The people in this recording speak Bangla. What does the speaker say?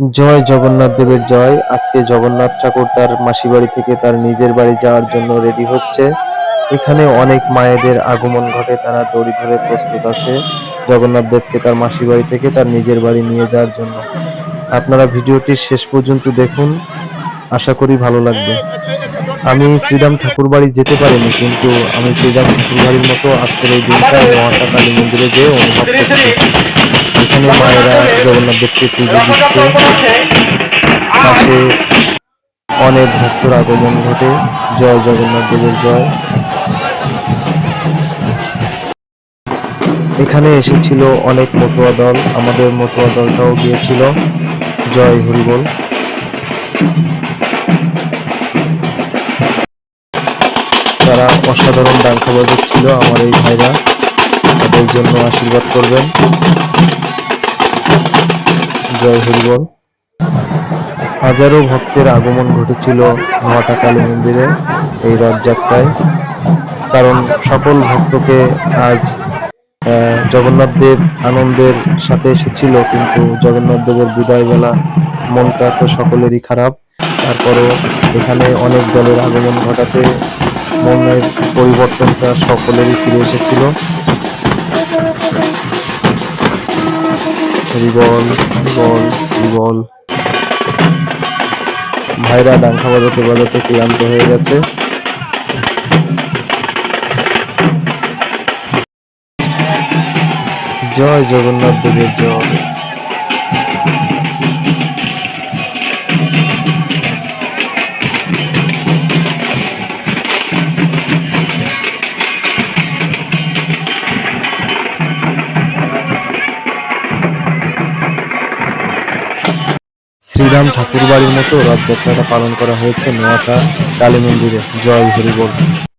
জয় জগন্নাথ দেবের জয়। আজকে জগন্নাথ ঠাকুর তার মাসি বাড়ি থেকে তার নিজের বাড়ি যাওয়ার জন্য রেডি হচ্ছে। এখানে অনেক মায়েদের আগমন ঘটে, তারা দড়ি ধরে প্রস্তুত আছে। জগন্নাথ দেবকে তার মাসি বাড়ি থেকে তার নিজের বাড়ি নিয়ে যাওয়ার জন্য। আপনারা ভিডিওটি শেষ পর্যন্ত দেখুন। আশা করি ভালো লাগবে। আমি শ্রীরাম ঠাকুর বাড়ি যেতে পারিনি, কিন্তু আমি শ্রীরাম ঠাকুর বাড়ির মতো আজকের এই দিনটা কালী মন্দিরে যেয়ে অনুভব করছি। এখানে মায়েরা জগন্নাথ দেবকে পুজো দিচ্ছে। পাশে অনেক ভক্তর আগমন ঘটে। জয় জগন্নাথ দেবের জয়। এখানে এসেছিল অনেক মতুয়া দল। আমাদের মতুয়া দলটাও গিয়েছিল। জয় হরিবল। তারা অসাধারণ ডাঙ্কা বাজাচ্ছিল। আমার এই ভাইরা তাদের জন্য আশীর্বাদ করবেন। জয় হরিবল। হাজারো ভক্তের আগমন ঘটেছিল নোয়াটা কালী মন্দিরে এই রথযাত্রায়। কারণ সকল ভক্তকে আজ জগন্নাথ দেব আনন্দের সাথে এসেছিল, কিন্তু জগন্নাথ দেবের বিদায় বেলা মনটা তো সকলেরই খারাপ। তারপরও এখানে অনেক দলের আগমন ঘটাতে মনের পরিবর্তনটা সকলেরই ফিরে এসেছিল। রিবল রিবল রিবল ভাইরা ডাঙ্কা বাজাতে বাজাতে ক্লান্ত হয়ে গেছে। জয় জগন্নাথ দেবের জয়। শ্রীরাম ঠাকুর বাড়ির মতো রথযাত্রাটা পালন করা হয়েছে নোয়াটা কালী মন্দিরে জয় হরিবল